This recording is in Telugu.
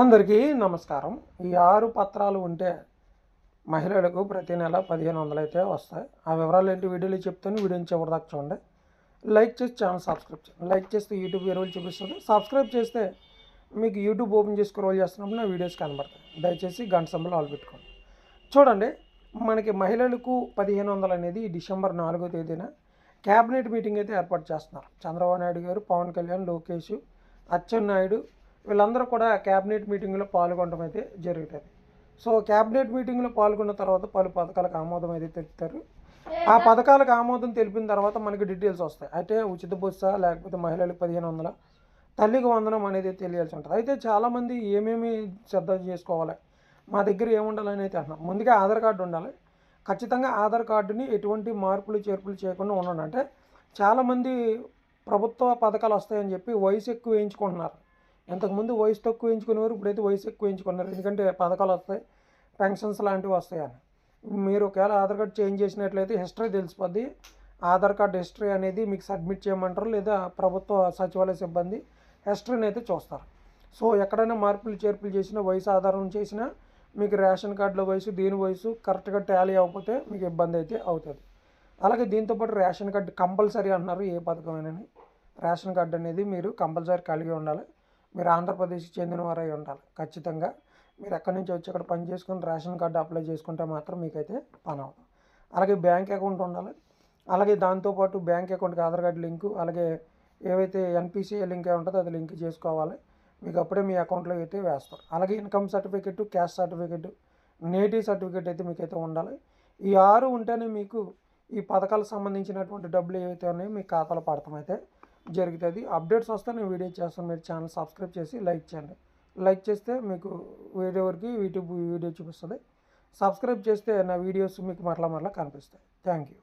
అందరికీ నమస్కారం. ఈ ఆరు పత్రాలు ఉంటే మహిళలకు ప్రతి నెల పదిహేను వందలు అయితే వస్తాయి. ఆ వివరాలు ఏంటి వీడియోలో చెప్తాను. వీడియోని చివరిదాకా చూడండి. లైక్ చేసి ఛానల్ సబ్స్క్రైబ్ చేయండి. లైక్ చేస్తే యూట్యూబ్ ఎరువులు చూపిస్తుంది. సబ్స్క్రైబ్ చేస్తే మీకు యూట్యూబ్ ఓపెన్ చేసి స్క్రోల్ చేస్తున్నప్పుడు నా వీడియోస్ కనబడతాయి. దయచేసి గంట సంబలు ఆల్ పెట్టుకోండి. చూడండి మనకి మహిళలకు పదిహేను వందలు అనేది డిసెంబర్ నాలుగో తేదీన క్యాబినెట్ మీటింగ్ అయితే ఏర్పాటు చేస్తున్నారు. చంద్రబాబు నాయుడు గారు పవన్ కళ్యాణ్ లోకేష్ అచ్చెన్నాయుడు వీళ్ళందరూ కూడా క్యాబినెట్ మీటింగ్లో పాల్గొనడం అయితే జరుగుతుంది. సో క్యాబినెట్ మీటింగ్లో పాల్గొన్న తర్వాత పలు పథకాలకు ఆమోదం అయితే తెలుపుతారు. ఆ పథకాలకు ఆమోదం తెలిపిన తర్వాత మనకి డీటెయిల్స్ వస్తాయి. అయితే ఉచిత బుస్స లేకపోతే మహిళలకు పదిహేను వందల? తల్లికి వందనం అనేది తెలియాల్సి ఉంటుంది. అయితే చాలామంది ఏమేమి శ్రద్ధ చేసుకోవాలి? మా దగ్గర ఏముండాలని అయితే అంటున్నాం. ముందుగా ఆధార్ కార్డు ఉండాలి. ఖచ్చితంగా ఆధార్ కార్డుని ఎటువంటి మార్పులు చేర్పులు చేయకుండా ఉండండి. అంటే చాలామంది ప్రభుత్వ పథకాలు వస్తాయని చెప్పి వయసు ఎక్కువ వేయించుకుంటున్నారు. ఇంతకుముందు వయసు తక్కువ ఎంచుకునేవారు ఇప్పుడైతే వయసు ఎక్కువ ఎంచుకున్నారు. ఎందుకంటే పథకాలు వస్తాయి పెన్షన్స్ లాంటివి వస్తాయని. మీరు ఒకవేళ ఆధార్ కార్డు చేంజ్ చేసినట్లయితే హిస్టరీ తెలిసిపోద్ది. ఆధార్ కార్డు హిస్టరీ అనేది మీకు సబ్మిట్ చేయమంటారు లేదా ప్రభుత్వ సచివాలయ సిబ్బంది హిస్టరీని అయితే చూస్తారు. సో ఎక్కడైనా మార్పులు చేర్పులు చేసినా వయసు ఆధారం చేసినా మీకు రేషన్ కార్డులో వయసు దీని వయసు కరెక్ట్గా టాలీ అవ్వకపోతే మీకు ఇబ్బంది అయితే అవుతుంది. అలాగే దీంతోపాటు రేషన్ కార్డు కంపల్సరీ అంటున్నారు ఏ పథకమైనా. రేషన్ కార్డు అనేది మీరు కంపల్సరీ కలిగి ఉండాలి. మీరు ఆంధ్రప్రదేశ్కి చెందినవారై ఉండాలి. ఖచ్చితంగా మీరు ఎక్కడి నుంచి వచ్చి అక్కడ పని చేసుకుని రేషన్ కార్డు అప్లై చేసుకుంటే మాత్రం మీకైతే పని అవుతుంది అలాగే బ్యాంక్ అకౌంట్ ఉండాలి. అలాగే దాంతోపాటు బ్యాంక్ అకౌంట్కి ఆధార్ కార్డు లింకు అలాగే ఏవైతే ఎన్పిసిఐ లింక్ ఉంటుందో అది లింక్ చేసుకోవాలి. మీకు అప్పుడే మీ అకౌంట్లో అయితే వేస్తారు అలాగే income certificate caste certificate native certificate అయితే మీకైతే ఉండాలి. ఈ ఆరు ఉంటేనే మీకు ఈ పథకాలకు సంబంధించినటువంటి డబ్బులు ఏవైతే ఉన్నాయో మీ ఖాతాలో పడతాం. అయితే జరుగుతుంది. అప్డేట్స్ వస్తే నేను వీడియో చేస్తాను. మీరు ఛానల్ సబ్స్క్రైబ్ చేసి లైక్ చేయండి. లైక్ చేస్తే మీకు వీడియో వరకు యూట్యూబ్ వీడియో చూపిస్తుంది. సబ్స్క్రైబ్ చేస్తే నా వీడియోస్ మీకు మరలా మరలా కనిపిస్తాయి. Thank you.